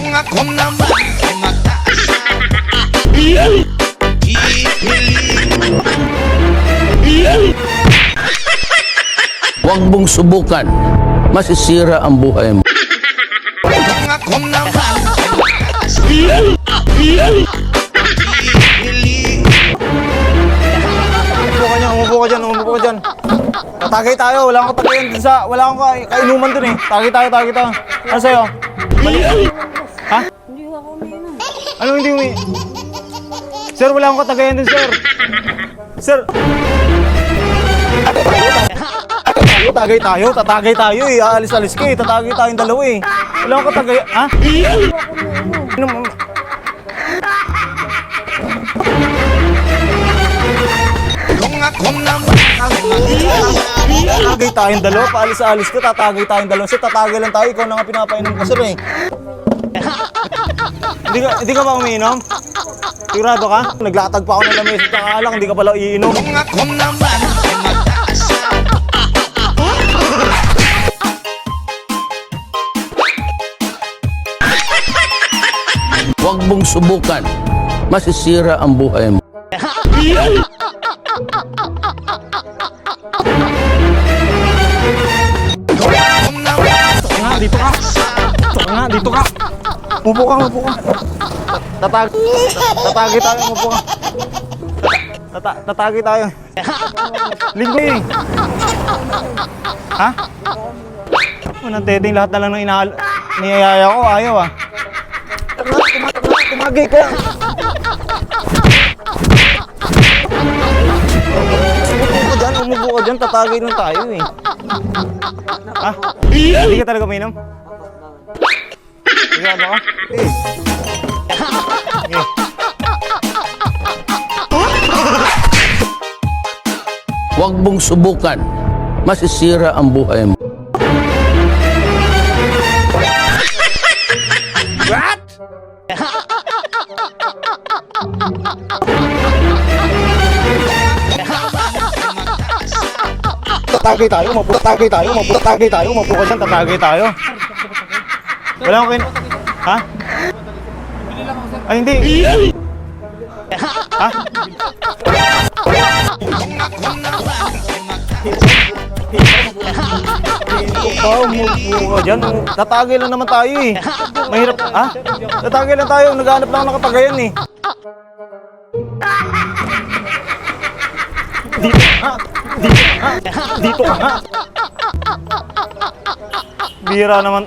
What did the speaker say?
Kung ako naman ay mataas Hihiling Huwag mong subukan. Masisira ang buhay mo. Kung ako naman Umupo ka dyan, umupo ka dyan, umupo ka dyan. Tatagay tayo, wala akong tatagayan dun sa, wala akong ka- kainuman dun eh. Tagay tayo, tagay tayo. Ano sa'yo? Bali. Ha? Hindi ako umiinom. Ano hindi umi? Sir, wala akong katagayan dun, sir. Sir. Tayo, tagay tayo, tatagay tayo eh. Aalis-alis ka eh, tatagay tayong dalawa eh. Wala akong katagayan, ha? Ano, ay tatagay tayong dalawa, paalis-alis ka, tatagay tayong dalawa. Sir, tatagay lang tayo, ikaw na nga pinapainom ko, sir eh. Hindi ka, hindi ka ba umiinom? Sigurado ka? Naglatag pa ako ng lamesa sa alak, hindi ka pala iinom. Kung ako naman ay Huwag mong subukan. Masisira ang buhay mo. Dito ka. Dito ka dito ka. Upo ka, upo ka. Tatag, tatagi tayo, upo ka. Tata, tatagi tayo. Linggo eh. Ha? Unang teteng lahat na lang ng inaal niyayaya ko, ayaw ah. Tumagi ka. Umupo ka dyan, umupo ka dyan, tatagi lang tayo eh. Ha? Hindi ka talaga mainom? Sigurado ka? Eh. Eh. Huwag mong subukan. Masisira ang buhay mo. Tatagay tayo, mapu tatagay tayo, mapu tatagay tayo, mapu ka dyan, tatagay tayo. Wala akong kin... Ha? Ay, hindi. Ha? Umupo ka dyan. Tatagay lang naman tayo eh. Mahirap, ha? Tatagay lang tayo, naghanap lang ng katagayan eh. Dito ka, dito ka, dito ka. Bira naman.